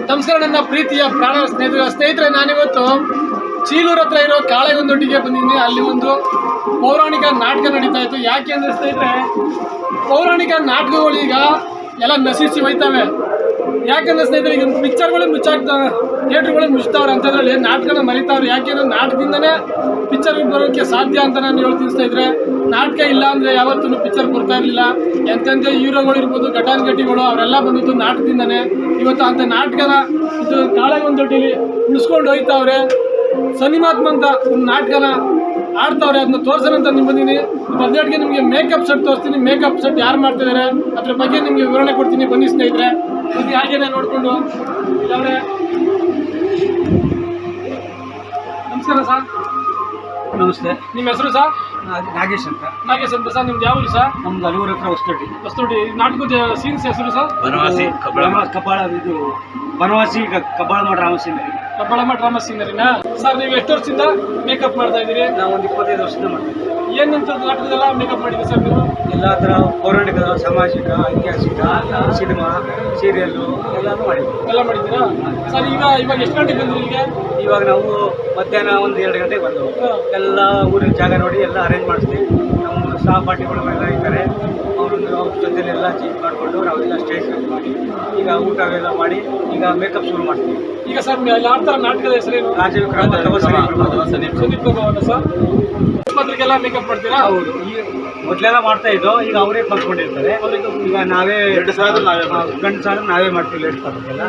ನಮಸ್ಕಾರ, ನನ್ನ ಪ್ರೀತಿಯ ಪ್ರಾಣ ಸ್ನೇಹಿತರು. ಸ್ನೇಹಿತರೆ, ನಾನಿವತ್ತು ಚೀಲೂರ್ ಹತ್ರ ಇರೋ ಕಾಳೆಗೊಂದೊಟ್ಟಿಗೆ ಬಂದಿದ್ದೀನಿ. ಅಲ್ಲಿ ಒಂದು ಪೌರಾಣಿಕ ನಾಟಕ ನಡೀತಾ ಇತ್ತು. ಯಾಕೆ ಅಂದರೆ ಸ್ನೇಹಿತರೆ, ಪೌರಾಣಿಕ ನಾಟಕಗಳು ಈಗ ಎಲ್ಲ ನಶಿಸಿ ಹೋಯ್ತವೆ. ಯಾಕಂದ್ರೆ ಸ್ನೇಹಿತರೆ, ಈಗ ಪಿಕ್ಚರ್ಗಳು ಮುಚ್ಚಾಕ್ತಾ ಥಿಯೇಟ್ರ್ಗಳು ಮುಚ್ತಾವ್ರೆ ಹೇಳಿ ನಾಟಕನ ಮರಿತಾವ್ರೆ? ಯಾಕೆಂದ್ರೆ ನಾಟಕದಿಂದನೇ ಪಿಕ್ಚರ್ ಬರೋಕ್ಕೆ ಸಾಧ್ಯ ಅಂತ ನಾನು ಹೇಳ್ತೀನಿ ಸ್ನೇಹಿತರೆ. ನಾಟಕ ಇಲ್ಲ ಅಂದರೆ ಯಾವತ್ತೂ ಪಿಕ್ಚರ್ ಬರ್ತಾ ಇರಲಿಲ್ಲ. ಎಂತೆಂಥ ಹೀರೋಗಳು ಇರ್ಬೋದು, ಘಟಾನುಘಟಿಗಳು, ಅವರೆಲ್ಲ ಬಂದಿದ್ದು ನಾಟಕದಿಂದನೇ. ಇವತ್ತು ಅಂತ ನಾಟಕನ ಇದು ಕಾಳೆಗೊಂದೊಡ್ಡಿಲಿ ಉಳಿಸ್ಕೊಂಡು ಹೋಯ್ತಾವ್ರೆ. ಸನಿಮಾತ್ಮ ಅಂತ ಒಂದು ನಾಟಕನ ಆಡ್ತಾವ್ರೆ, ಅದನ್ನ ತೋರ್ಸೋಣ ಅಂತ ನಿಮ್ಗೆ ಬಂದೀನಿ. ಮೊದಲಿಗೆ ನಿಮಗೆ ಮೇಕಪ್ ಸೆಟ್ ತೋರಿಸ್ತೀನಿ. ಮೇಕಪ್ ಸೆಟ್ ಯಾರು ಮಾಡ್ತಿದ್ದಾರೆ ಅದ್ರ ಬಗ್ಗೆ ನಿಮಗೆ ವಿವರಣೆ ಕೊಡ್ತೀನಿ. ಬನ್ನಿ ಸ್ನೇಹಿತರೆ. ಮತ್ತೆ ಜನ ನೋಡಿಕೊಂಡು ಇಲ್ಲವ್ರೆ? ನಮಸ್ಕಾರ ಸರ್. ನಮಸ್ತೆ. ನಿಮ್ಮ ಹೆಸರು ಸರ್? ನಾಗೇಶ್ ಅಂತ. ನಾಗೇಶ್ ಅಂತ ಸರ್ ನಿಮ್ದು ಯಾವ್ದು ಸರ್? ನಮ್ದು ಅಲೂರು ಹತ್ರ ಹೊಸ್ತೋಟಿ ಹೊಸ್ತೋಟಿ ನಾಟಕದ ಸೀನ್ಸ್ ಹೆಸರು ಸರ್? ಬನವಾಸಿ ಕಬ್ಬಳ ಕಪಾಳ ಇದು ಬನವಾಸಿ ಕಬ್ಬಾಳ ಕಪಾಳ ಮಾಡ ರಾಮಸಿಂಹ. ಕಬ್ಬಳಮ್ಮ ಡ್ರಾಮಾ ಸೀನರಿನಾ ಸರ್ ನೀವು ಎಷ್ಟು ವರ್ಷದಿಂದ ಮೇಕಪ್ ಮಾಡ್ತಾ ಇದ್ದೀರಿ? ನಾವು ಒಂದು ಇಪ್ಪತ್ತೈದು ವರ್ಷದಿಂದ ಮಾಡ್ತೀವಿ ಏನಂತ ನಾಟಕದೆಲ್ಲ ಮೇಕಪ್ ಮಾಡಿದ್ರಿ ಸರ್ ನೀವು? ಎಲ್ಲ ಥರ ಪೌರಾಣಿಕ ಸಾಮಾಜಿಕ ಐತಿಹಾಸಿಕ ಸಿನಿಮಾ ಸೀರಿಯಲ್ಲು ಎಲ್ಲನೂ ಮಾಡಿದ್ವಿ. ಎಲ್ಲ ಮಾಡಿದ್ದೀರಾ? ಸರ್ ಈಗ ಇವಾಗ ಎಷ್ಟು ಗಂಟೆಗೆ ಬಂದ್ರಿ ಇಲ್ಲಿಗೆ? ಇವಾಗ ನಾವು ಮಧ್ಯಾಹ್ನ ಒಂದು ಎರಡು ಗಂಟೆಗೆ ಬಂದವು. ಎಲ್ಲ ಊರಿನ ಜಾಗ ನೋಡಿ ಎಲ್ಲ ಅರೇಂಜ್ ಮಾಡಿಸ್ತೀವಿ. ನಮ್ಮ ಸಹಪಾಠಿಗಳು ಎಲ್ಲ ಇದ್ದಾರೆ. ಅವ್ರ ಜೊತೆಲೆಲ್ಲ ಚೇಂಜ್ ಮಾಡಿಕೊಂಡು ನಾವೆಲ್ಲ ಸ್ಟೇಜ್ ಮಾಡಿ ಈಗ ಊಟ ಎಲ್ಲ ಮಾಡಿ ಈಗ ಮೇಕಪ್ ಶುರು ಮಾಡ್ತೀವಿ. ಈಗ ಸರ್ ಅಲ್ಲಿ ಆಡ್ತಾರ ನಾಟಕದ ಹೆಸರೇನು ರಾಜೀವ್ ಸುದೀಪ್ ಭಗವಾನ್ ಸರ್? ಮೇಕಪ್ ಮಾಡ್ತೀರಾ? ಹೌದು. ಈ ಮೊದಲೆಲ್ಲ ಮಾಡ್ತಾ ಇದ್ದೋ ಈಗ ಅವರೇ ಕಲ್ತ್ಕೊಂಡಿರ್ತಾರೆ ಈಗ ನಾವೇ ಎರಡು ಸಾವಿರ ನಾವೇ ಗಂಡು ಸಾವಿರ ನಾವೇ ಮಾಡ್ತೀವಿ ಲೇಟ್ ಪಾತ್ರಕ್ಕೆಲ್ಲ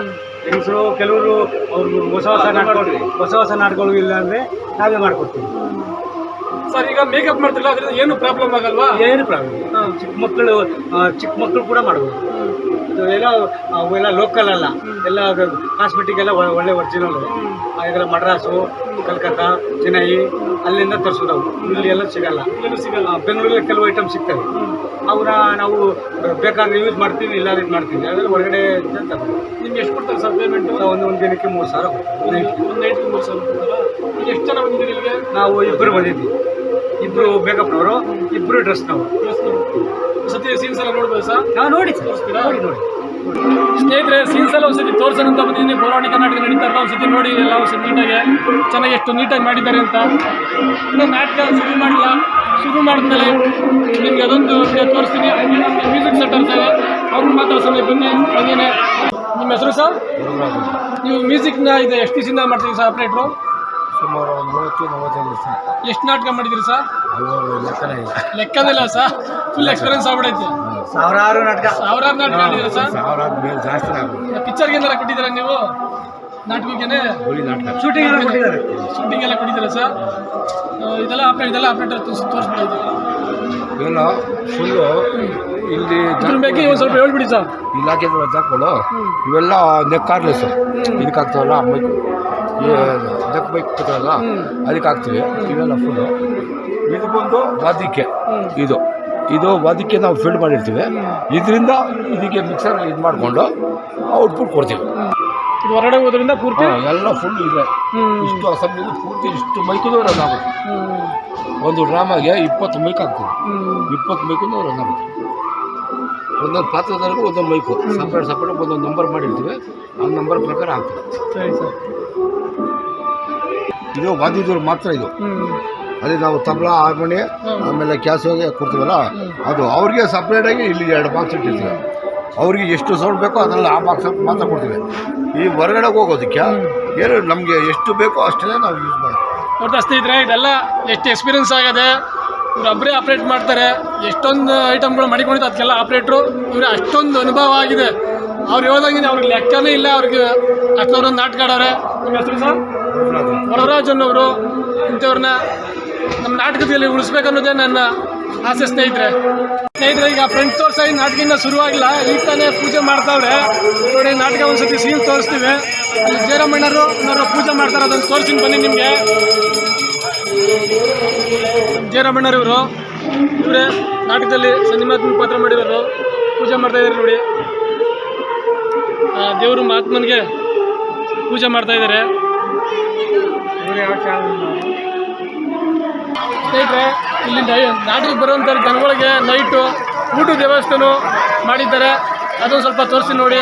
ಹೆಂಗಸರು ಕೆಲವರು ಅವ್ರಿಗೆ ಹೊಸ ಹೊಸ ನಾಟಕಗಳು ಹೊಸ ಹೊಸ ನಾಟಕಗಳು ಇಲ್ಲ ಅಂದರೆ ನಾವೇ ಮಾಡ್ಕೊಡ್ತೀವಿ. ಸರ್ ಈಗ ಮೇಕಪ್ ಮಾಡ್ತಿಲ್ಲ ಅದರಿಂದ ಏನು ಪ್ರಾಬ್ಲಮ್ ಆಗಲ್ವಾ? ಏನು ಪ್ರಾಬ್ಲಮ್ ಚಿಕ್ಕ ಮಕ್ಕಳು ಚಿಕ್ಕ ಮಕ್ಕಳು ಕೂಡ ಮಾಡ್ಬೋದು. ಇದು ಎಲ್ಲ ಅವೆಲ್ಲ ಲೋಕಲ್ ಅಲ್ಲ. ಎಲ್ಲ ಕಾಸ್ಮೆಟಿಕ್ ಎಲ್ಲ ಒಳ್ಳೆ ಒರಿಜಿನಲ್ ಇದೆಲ್ಲ ಮಡ್ರಾಸು ಕಲ್ಕತ್ತಾ ಚೆನ್ನೈ ಅಲ್ಲಿಂದ ತರಿಸೋದು ನಾವು ಇಲ್ಲಿ ಎಲ್ಲ ಸಿಗಲ್ಲ. ಸಿಗಲ್ಲ. ಬೆಂಗಳೂರಲ್ಲಿ ಕೆಲವು ಐಟಮ್ ಸಿಗ್ತವೆ. ಅವನ್ನ ನಾವು ಬೇಕಾದ್ರೆ ಯೂಸ್ ಮಾಡ್ತೀವಿ ಇಲ್ಲ ಇದು ಮಾಡ್ತೀವಿ. ಅದರಲ್ಲಿ ಹೊರಗಡೆ. ನಿಮ್ಗೆ ಎಷ್ಟು ಕೊಡ್ತಾರೆ ಸರ್ ಪೇಮೆಂಟು ಒಂದು ಒಂದು ದಿನಕ್ಕೆ ಮೂರು ಸಾವಿರ ಒಂದು ನೈಟ್ ಮೂರು ಸಾವಿರ ಎಷ್ಟು ಜನ ಬಂದಿದ್ದೀರಿ ಇಲ್ಲಿಗೆ? ನಾವು ಇಬ್ಬರು ಬಂದಿದ್ವಿ ಇಬ್ಬರು ಬೇಕಪ್ನವರು ಇಬ್ರು ಡ್ರೆಸ್ ನಾವು ಸತಿ ಸೀನ್ಸ್ ಎಲ್ಲ ನೋಡ್ಬೋದು ಸರ್? ನಾವು ನೋಡಿ ತೋರಿಸ್ತೀರಾ? ನೋಡಿ ನೋಡಿ. ಸ್ನೇಹಿತರೆ ಸೀನ್ಸ್ ಎಲ್ಲ ಒಂದ್ಸತಿ ತೋರ್ಸೋಣ ಅಂತ ಬಂದಿದ್ದೀನಿ. ಪೌರಾಣಿಕ ನಾಟಕ ನಡೀತಾ ಇರ್ತಾ ಒಂದ್ಸತಿ ನೋಡಿ ಎಲ್ಲ ಒಂದ್ಸತಿ ನೀಟಾಗಿ. ಚೆನ್ನಾಗಿ ಎಷ್ಟು ನೀಟಾಗಿ ಮಾಡಿದ್ದಾರೆ ಅಂತ. ಇನ್ನು ನಾಟಕ ಶುರು ಮಾಡಿಲ್ಲ. ಶುರು ಮಾಡಿದ್ಮೇಲೆ ನಿಮ್ಗೆ ಅದೊಂದು ತೋರಿಸ್ತೀನಿ. ಮ್ಯೂಸಿಕ್ ಸೆಟ್ ಅಂತಾರೆ ಅವ್ರು ಮಾತ್ರ ಸಮಯ ಬನ್ನಿ ಹಂಗೇನೆ ನಿಮ್ಮ ಹೆಸರು ಸರ್? ನೀವು ಮ್ಯೂಸಿಕ್ನ ಇದೆ ಎಷ್ಟು ದಿವಸದಿಂದ ಮಾಡ್ತೀವಿ ಸರ್ ಆಪ್ರೇಟ್ರು ಸುಮಾರು ಒಂದು ಮೂವತ್ತು ನಲವತ್ತೈದು ಸರ್ ಎಷ್ಟು ನಾಟಕ ಮಾಡಿದ್ರಿ ಸರ್? ಲೆಕ್ಕನೇ ಇಲ್ಲ. ಲೆಕ್ಕದಿಲ್ಲ ಸರ್. ಫುಲ್ ಎಕ್ಸ್ಪೀರಿಯನ್ಸ್ ಆಗ್ಬಿಡೈತೆ. ಸಾವಿರಾರು ನಾಟಕ. ಸಾವಿರಾರು ನಾಟಕ ಮಾಡಿದ್ರಿ ಸರ್? ಸಾವಿರಾರು ಮೇಲೆ ಜಾಸ್ತಿ ಆಗುತ್ತೆ ಪಿಕ್ಚರ್ಗೆ ಏನಾರ ಕೊಟ್ಟಿದ್ದೀರಾ ನೀವು? ನಾಟಕಕ್ಕೇನೆ? ಹುಳಿ ನಾಟಕ. ಶೂಟಿಂಗ್ ಎಲ್ಲ ಕೊಟ್ಟಿದ್ದಾರೆ. ಶೂಟಿಂಗ್ ಎಲ್ಲ ಕೊಟ್ಟಿದ್ದೀರಾ ಸರ್? ಇದೆಲ್ಲ ಆಪ್ರೇಟ್ ಇದೆಲ್ಲ ಆಪ್ರೇಟರ್ ತೋರಿಸ್ಬಿಡಿ ಇವೆಲ್ಲ ಫುಲ್ಲು ಇಲ್ಲಿ ಇದ್ರ ಬಗ್ಗೆ ಒಂದು ಸ್ವಲ್ಪ ಹೇಳ್ಬಿಡಿ ಸರ್. ಇಲಾಖೆಗಳು ಜಾಕ್ಗಳು ಇವೆಲ್ಲ ನೆಕ್ಕಾರ್ಲೆ ಕಾರ್ಲೆಸ್ ಇದಕ್ಕೆ ಹಾಕ್ತಾವಲ್ಲ ನೆಕ್ ಬೈಕ್ ಕೊಡ್ತಾವಲ್ಲ ಅದಕ್ಕೆ ಹಾಕ್ತೀವಿ. ಇವೆಲ್ಲ ಫುಲ್ಲು ಇದು ಬಂದು ವಾದ್ಯಕ್ಕೆ ಇದು. ಇದು ವಾದ್ಯಕ್ಕೆ ನಾವು ಫಿಲ್ಡ್ ಮಾಡಿರ್ತೀವಿ. ಇದರಿಂದ ಇದಕ್ಕೆ ಮಿಕ್ಸರ್ ಇದು ಮಾಡಿಕೊಂಡು ಔಟ್ಪುಟ್ ಕೊಡ್ತೀವಿ. ಹೊರಗಡೆ ಹೋದ್ರಿಂದ ಪೂರ್ತಿ? ಎಲ್ಲ ಫುಲ್ ಇದೆ. ಇಷ್ಟು ಅಸೆಂಬ್ಲಿ ಪೂರ್ತಿ ಇಷ್ಟು ಮೈಕೂ ರನ್ ಆಗುತ್ತೆ. ಒಂದು ಡ್ರಾಮಾಗೆ ಇಪ್ಪತ್ತು ಮೈಕ್ ಹಾಕ್ತೀವಿ. ಇಪ್ಪತ್ತು ಮೈಕೂ ರನ್ ಆಗುತ್ತೆ. ಒಂದೊಂದು ಪಾತ್ರದವರೆಗೂ ಒಂದೊಂದು ಮೈಕು ಸಪ್ರೇಟ್ ಸಪ್ರೇಟ್ ಒಂದೊಂದು ನಂಬರ್ ಮಾಡಿರ್ತೀವಿ. ಆ ನಂಬರ್ ಪ್ರಕಾರ ಹಾಕ್ತೀವಿ ಸರಿ ಸರ್. ಇದು ವಾದ್ಯದವ್ರು ಮಾತ್ರ ಇದು. ಅದೇ ನಾವು ತಬಲ ಹಾರ್ಮೋನಿ ಆಮೇಲೆ ಕ್ಯಾಸೋಗೆ ಕೊಡ್ತೀವಲ್ಲ, ಅದು ಅವ್ರಿಗೆ ಸಪ್ರೇಟಾಗಿ ಇಲ್ಲಿ ಎರಡು ಬಾಕ್ಸ್ ಇಟ್ಟಿರ್ತೀವಿ. ಅವ್ರಿಗೆ ಎಷ್ಟು ಸೌಂಡ್ ಬೇಕೋ ಅದರಲ್ಲಿ ಆ ಬಾಕ್ಸ್ ಮಾತ್ರ ಕೊಡ್ತೀವಿ. ಈ ಹೊರಗಡೆ ಹೋಗೋದಕ್ಕೆ ಏನು ನಮಗೆ ಎಷ್ಟು ಬೇಕೋ ಅಷ್ಟೇ ನಾವು ಯೂಸ್ ಮಾಡ್ತೀವಿ. ನೋಡ್ತಾ ಸ್ನೇಹಿತರೆ, ಇದೆಲ್ಲ ಎಷ್ಟು ಎಕ್ಸ್ಪೀರಿಯನ್ಸ್ ಆಗಿದೆ ಇವ್ರು ಒಬ್ಬರೇ ಆಪ್ರೇಟ್ ಮಾಡ್ತಾರೆ, ಎಷ್ಟೊಂದು ಐಟಮ್ಗಳು ಮಾಡಿಕೊಂಡಿದ್ದು ಅದಕ್ಕೆಲ್ಲ ಆಪ್ರೇಟ್ರು ಇವ್ರಿಗೆ ಅಷ್ಟೊಂದು ಅನುಭವ ಆಗಿದೆ. ಅವ್ರು ಹೇಳ್ದಂಗೆ ಅವ್ರಿಗೆ ಲೆಕ್ಕನೇ ಇಲ್ಲ, ಅವ್ರಿಗೆ ಅಷ್ಟೊಂದು ನಾಟಕ ಆಡೋರೆ. ನಿಮ್ಮ ಹೆಸರು ಸರ್? ಇಂಥವ್ರನ್ನ ನಮ್ಮ ನಾಟಕದಲ್ಲಿ ಉಳಿಸ್ಬೇಕನ್ನೋದೇ ನನ್ನ ಆಸೆ ಸ್ನೇಹಿತರೆ. ಸ್ನೇಹಿತರೆ, ಈಗ ಫ್ರೆಂಡ್ ತೋರ್ಸ ಈ ಶುರುವಾಗಿಲ್ಲ. ಈಗ ತಾನೇ ಪೂಜೆ ಮಾಡ್ತಾವ್ರೆ. ನೋಡಿ, ನಾಟಕ ಒಂದ್ಸತಿ ಸೀನ್ ತೋರಿಸ್ತೀವಿ. ಅಲ್ಲಿ ಜಯರಾಮಣ್ಣರು ಅನ್ನೋರು ಪೂಜೆ ಮಾಡ್ತಾರೆ ಅದನ್ನು ತೋರಿಸ್ತೀನಿ ಬನ್ನಿ ನಿಮಗೆ. ಜಯರಾಮಣ್ಣರು ಇವರು ನಾಟಕದಲ್ಲಿ ಸನ್ನಿಮಾತ್ಮ ಪಾತ್ರ ಮಾಡಿರೋರು. ಪೂಜೆ ಮಾಡ್ತಾ ಇದ್ದಾರೆ ನೋಡಿ. ದೇವರು ಮಹಾತ್ಮನಿಗೆ ಪೂಜೆ ಮಾಡ್ತಾ ಇದ್ದಾರೆ. ಇಲ್ಲಿ ನೈ ನಾಟಕಕ್ಕೆ ಬರುವಂಥ ಜನಗಳಿಗೆ ನೈಟು ಊಟದ ವ್ಯವಸ್ಥೆನೂ ಮಾಡಿದ್ದಾರೆ. ಅದೊಂದು ಸ್ವಲ್ಪ ತೋರಿಸಿ ನೋಡಿ.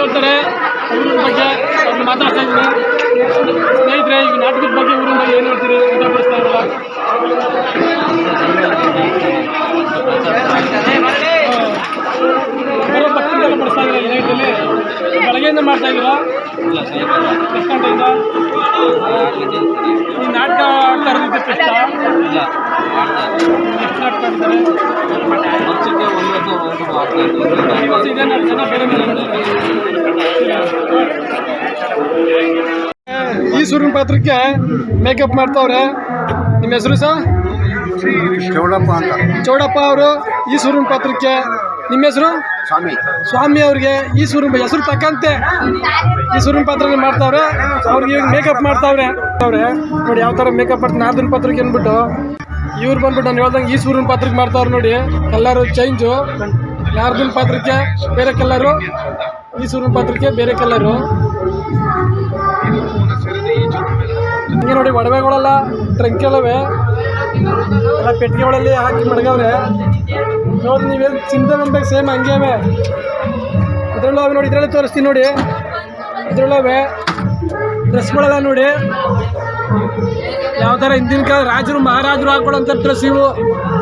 ಹೇಳ್ತಾರೆ. ಊರಿನ ಬಗ್ಗೆ ಅವ್ರನ್ನ ಮಾತಾಡ್ತಾ ಇದ್ದೀನಿ ಸ್ನೇಹಿತರೆ ಈ ನಾಟಕದ ಬಗ್ಗೆ ಊರಿನ ಬಗ್ಗೆ ಏನು ಹೇಳ್ತೀರಿ? ಗೊತ್ತಾಗ್ತಾ ಇರಲ್ಲ. ಬರೋ ಭಕ್ತಿಗೆಲ್ಲ ನೈಟಲ್ಲಿ ಬೆಳಗ್ಗೆಯಿಂದ ಮಾಡ್ತಾ ಇದ್ದೀರಾ? ಎಷ್ಟು ಗಂಟೆಯಿಂದ? ಈ ನಾಟಕ ಆಡ್ತಾ ಇರೋದಕ್ಕೆ ಕಷ್ಟ ಎಷ್ಟು ನಾಟಕ ಆಡ್ತಾರೆ ಇದೆ ಬೇರೆ ಬೇರೆ ಈ ಸೂರ್ಯನ ಪಾತ್ರಕ್ಕೆ ಮೇಕಪ್ ಮಾಡ್ತಾವ್ರೆ. ನಿಮ್ಮ ಹೆಸರು ಸಹ ಚೌಡಪ್ಪ ಅಂತ. ಚೌಡಪ್ಪ ಅವರು ಈ ಸೂರ್ಯನ ಪಾತ್ರಕ್ಕೆ. ನಿಮ್ಮ ಹೆಸರು? ಸ್ವಾಮಿ. ಸ್ವಾಮಿ ಅವ್ರಿಗೆ ಈ ಸೂರ್ಯನ ಹೆಸರು ತಕ್ಕಂತೆ ಈ ಸೂರ್ಯನ ಪಾತ್ರ ಮಾಡ್ತಾವ್ರೆ. ಅವ್ರಿಗೆ ಇವಾಗ ಮೇಕಪ್ ಮಾಡ್ತಾವ್ರೆ. ಅವ್ರೆ ನೋಡಿ ಯಾವ ಥರ ಮೇಕಪ್ ಮಾಡ್ತಾರೆ. ನಾರ್ದನ್ ಪಾತ್ರಕ್ಕೆ ಅಂದ್ಬಿಟ್ಟು. ಇವ್ರು ಬಂದ್ಬಿಟ್ಟು ನಾನು ಹೇಳ್ದಂಗೆ ಈ ಸೂರ್ಯನ ಪಾತ್ರಕ್ಕೆ ಮಾಡ್ತಾವ್ರೆ ನೋಡಿ. ಕಲ್ಲರು ಚೇಂಜು ನಾರ್ದನ್ ಪಾತ್ರಕ್ಕೆ ಬೇರೆ ಕಲರು ಈ ಸೂರ್ಯನ ಪಾತ್ರಕ್ಕೆ ಬೇರೆ ಕಲರು. ಹಿಂಗೆ ನೋಡಿ, ಒಡವೆಗಳೆಲ್ಲ ಟ್ರಂಕ್ ಎಲ್ಲವೆ ಎಲ್ಲ ಪೆಟ್ಟಿಗೆಗಳಲ್ಲಿ ಹಾಕಿ ಮಡಗವ್ರೆ. ನೋಡಿ ನೀವೇನು ಚಿಂತೆ ಬಂದಾಗ ಸೇಮ್ ಹಂಗೇವೆ ಇದ್ರಲ್ಲೂ ನೋಡಿ, ಇದರಲ್ಲೇ ತೋರಿಸ್ತೀನಿ ನೋಡಿ. ಇದರಲ್ಲವೇ ಡ್ರೆಸ್ಗಳೆಲ್ಲ ನೋಡಿ. ಯಾವ ಥರ ಹಿಂದಿನ ಕಾಲ ರಾಜರು, ಮಹಾರಾಜರು ಹಾಕೊಳ್ಳೋಂಥ ಡ್ರೆಸ್ ಇವು.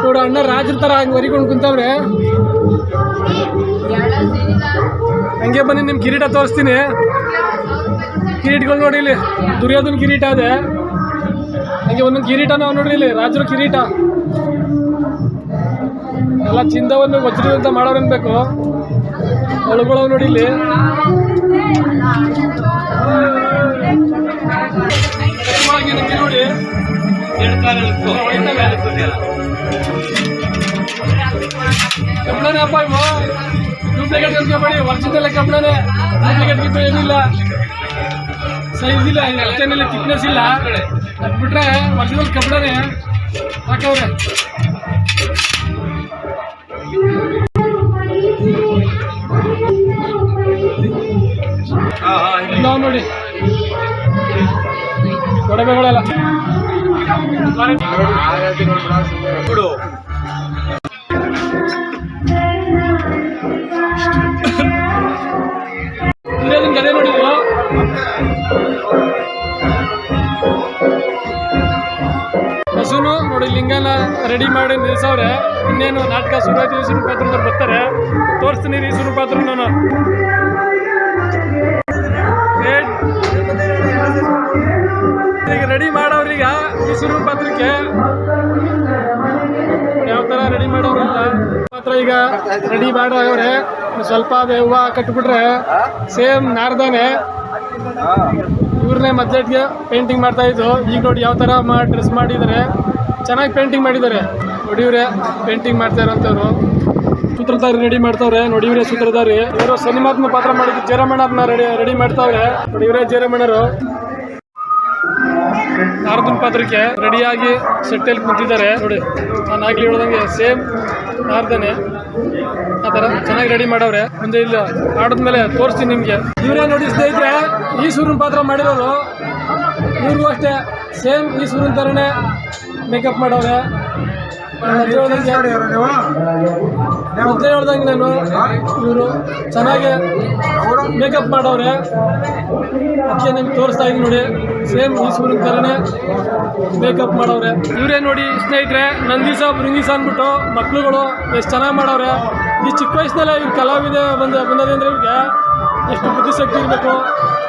ನೋಡು, ಅಣ್ಣ ರಾಜರ ಥರ ಹಂಗೆ ಹೊರಿಕೊಂಡು ಕುಂತವ್ರೆ. ಹಂಗೆ ಬನ್ನಿ ನಿಮ್ಮ ಕಿರೀಟ ತೋರಿಸ್ತೀನಿ. ಕಿರೀಟಗಳು ನೋಡಿ ಇಲ್ಲಿ, ದುರ್ಯೋಧನ ಕಿರೀಟ ಇದೆ. ಹಂಗೆ ಒಂದೊಂದು ಕಿರೀಟ ನಾವು ನೋಡ್ರಿ ಇಲ್ಲಿ, ರಾಜರ ಕಿರೀಟ. ಎಲ್ಲ ಚಿಂದವನ್ನು ವಜ್ರದಂತ ಮಾಡೋರು ಅನ್ಬೇಕು. ನೋಡಿ ಇಲ್ಲಿ. ನೋಡಿ. ಇವು ಡೂಪ್ಲಿಕೇಟ್ ಅನ್ಕೋಬೇಡಿ ವರ್ಷದಲ್ಲೇ ಕಬ್ಬಣನೇ ಡೂಪ್ಲಿಕೇಟ್ ಗಿಪ್ಪ ಏನಿಲ್ಲ. ಸೈಜ್ ಇಲ್ಲ ಅಷ್ಟೇನಿಲ್ಲ ಥಿಕ್ನೆಸ್ ಇಲ್ಲ. ಅದ್ಬಿಟ್ರೆ ಬಿಟ್ರೆ ಕಬ್ಬಣನೇ ಹಾಕವ್ರೆ. ನಾವು ನೋಡಿ. ಒಡವೆಗಳೆಲ್ಲ ರೆಡಿ ಮಾಡಿ ನಿಲ್ಸವ್ರೆ. ಇನ್ನೇನು ನಾಟಕ ಶುರುವಾಯ್ತು ಈಶ್ವರ ಪಾತ್ರದವ್ರು ಬರ್ತಾರೆ. ತೋರಿಸ್ತೀನಿ ಈಶ್ವರ ಪಾತ್ರ ನಾನು. ರೆಡಿ ಮಾಡೋರೀಗ ಈಶ್ವರ ಪಾತ್ರಕ್ಕೆ ಯಾವ ಥರ ರೆಡಿ ಮಾಡೋರು ಅಂತ. ಪಾತ್ರ ಈಗ ರೆಡಿ ಮಾಡೋವ್ರೆ. ಸ್ವಲ್ಪ ಅದೇ ಹೂವು ಕಟ್ಬಿಟ್ರೆ ಸೇಮ್ ನಾರ್ದಾನೆ. ಇವ್ರನ್ನೇ ಮದ್ಲೆಟ್ಗೆ ಪೇಂಟಿಂಗ್ ಮಾಡ್ತಾ ಇದ್ರು ಈಗ ನೋಡಿ ಯಾವ ಥರ ಡ್ರೆಸ್ ಮಾಡಿದ್ದಾರೆ ಚೆನ್ನಾಗಿ ಪೇಂಟಿಂಗ್ ಮಾಡಿದ್ದಾರೆ. ನೋಡಿವ್ರೆ ಪೇಂಟಿಂಗ್ ಮಾಡ್ತಾ ಇರೋಂಥವ್ರು. ಸೂತ್ರಧಾರಿ ರೆಡಿ ಮಾಡ್ತಾವ್ರೆ. ನೋಡಿವ್ರೆ ಸೂತ್ರಧಾರಿ. ಇವರು ಸಿನಿಮಾತ್ಮ ಪಾತ್ರ ಮಾಡಿದ್ದು ಜಯರಮಣ್ಣವ್ರನ್ನ ರೆಡಿ ರೆಡಿ ಮಾಡ್ತಾವ್ರೆ. ನೋಡಿವ್ರೆ ಜೇರಮಣ್ಣರು ನಾರ್ದನ್ ಪಾತ್ರಕ್ಕೆ ರೆಡಿಯಾಗಿ ಸೆಟ್ಟಲ್ಲಿ ಕುಂತಿದ್ದಾರೆ. ನೋಡಿ, ನಾನು ಆಗ್ಲಿ ಹೇಳ್ದಂಗೆ ಸೇಮ್ ನಾರ್ದನೆ. ಆ ಥರ ಚೆನ್ನಾಗಿ ರೆಡಿ ಮಾಡವ್ರೆ. ಮುಂದೆ ಇಲ್ಲ ಆಡಿದ್ಮೇಲೆ ತೋರಿಸ್ತೀನಿ ನಿಮಗೆ. ಇವರೇ ನೋಡಿ ಸ್ನೇಹಿತರೆ ಈ ಸೂರ್ಯನ ಪಾತ್ರ ಮಾಡಿರೋರು. ಇವ್ರಿಗೂ ಅಷ್ಟೇ ಸೇಮ್ ಈ ಸೂರ್ಯನ ಥರನೇ ಮೇಕಪ್ ಮಾಡವ್ರೆ ಮೊದಲೇ ಹೇಳ್ದಂಗೆ ನಾನು ಇವರು ಚೆನ್ನಾಗಿ ಮೇಕಪ್ ಮಾಡವ್ರೆ ಅದಕ್ಕೆ ನಿಮ್ಗೆ ತೋರಿಸ್ತಾ ಇದ್ದೀನಿ ನೋಡಿ. ಸೇಮ್ ಮೈಸೂರು ಥರನೇ ಮೇಕಪ್ ಮಾಡವ್ರೆ ಇವರೇ ನೋಡಿ ಸ್ನೇಹಿತರೆ ನಂದೀಸ ಬೃಂಗೀಸ ಅಂದ್ಬಿಟ್ಟು ಮಕ್ಳುಗಳು ಎಷ್ಟು ಚೆನ್ನಾಗಿ ಮಾಡವ್ರೆ ಈ ಚಿಕ್ಕ ವಯಸ್ಸಿನಲ್ಲೇ ಇವ್ರು ಕಲಾವಿದ ಬಂದ ಬಂದದೆ ಅಂದರೆ ಇವ್ರಿಗೆ ಎಷ್ಟು ಬುದ್ಧಿಶಕ್ತಿ ಇರಬೇಕು.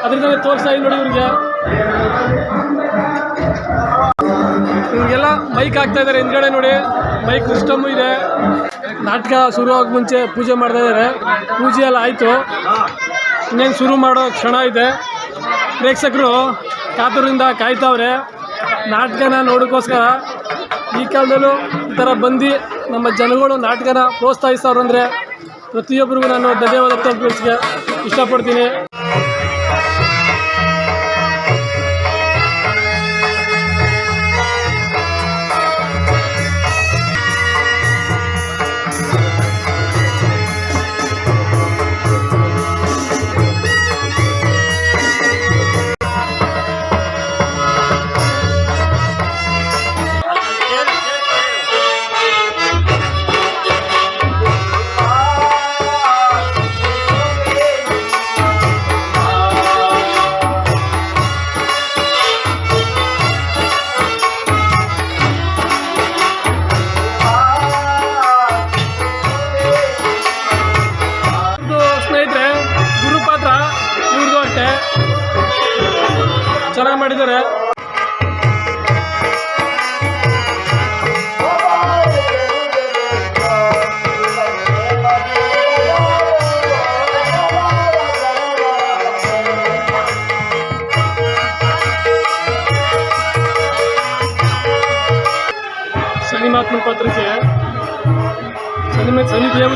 ಅದರಿಂದಲೇ ತೋರಿಸ್ತಾ ಇದ್ದೀನಿ ನೋಡಿ ಇವ್ರಿಗೆ. ಇವ್ರಿಗೆಲ್ಲ ಮೈಕ್ ಹಾಕ್ತಾ ಇದ್ದಾರೆ ಹಿಂದ್ಗಡೆ ನೋಡಿ. ಮೈಕ್ ಸಿಸ್ಟಮ್ ಇದೆ. ನಾಟಕ ಶುರು ಆಗ ಮುಂಚೆ ಪೂಜೆ ಮಾಡ್ತಾ ಇದ್ದಾರೆ. ಪೂಜೆ ಎಲ್ಲ ಆಯಿತು. ಇನ್ನೇನು ಶುರು ಮಾಡೋ ಕ್ಷಣ ಇದೆ. ಪ್ರೇಕ್ಷಕರು ಕಾತುರಿಂದ ಕಾಯ್ತಾವ್ರೆ. ನಾಟಕನ ನೋಡೋಕ್ಕೋಸ್ಕರ ಈ ಕಾಲದಲ್ಲೂ ಈ ಥರ ಬಂದು ನಮ್ಮ ಜನಗಳು ನಾಟಕನ ಪ್ರೋತ್ಸಾಹಿಸ್ತವ್ರು ಅಂದರೆ ಪ್ರತಿಯೊಬ್ಬರಿಗೂ ನಾನು ಧನ್ಯವಾದ ತಲುಪಿಸ್ಗೆ ಇಷ್ಟಪಡ್ತೀನಿ.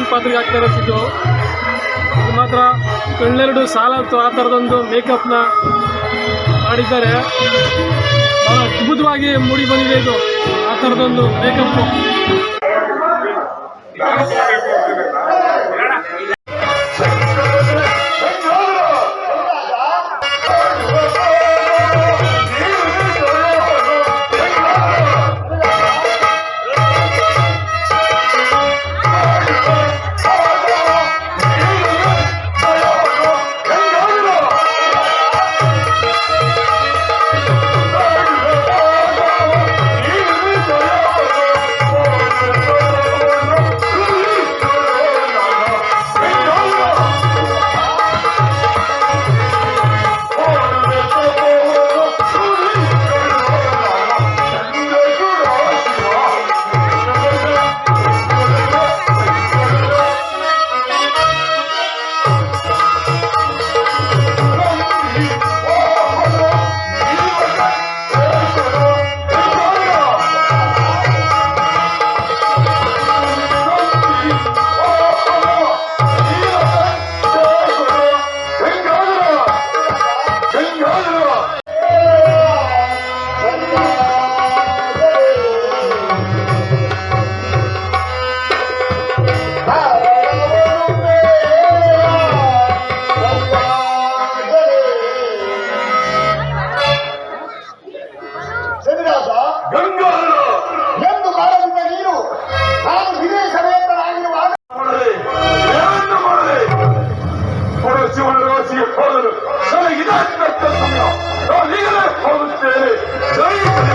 ದೇವನ ಪಾತ್ರೆಗೆ ಹಾಕ್ತಾ ಇರೋದು ಇದು ಮಾತ್ರ ಕಣ್ಣೆರಡು ಸಾಲ ಆ ಥರದೊಂದು ಮೇಕಪ್ನ ಮಾಡಿದ್ದಾರೆ. ಬಹಳ ಅದ್ಭುತವಾಗಿ ಮೂಡಿ ಬಂದಿದೆ ಇದು. ಆ ಥರದೊಂದು ಮೇಕಪ್ಪು ಜೀವನದ ಸಿಹಿಕೊಳ್ಳಲು ನನಗೆ ಇದಾಗಬೇಕು ಸಮಯ ನಾನೀಗಲೇ ಹೋಗುತ್ತೇನೆ ದಯವಿಟ್ಟು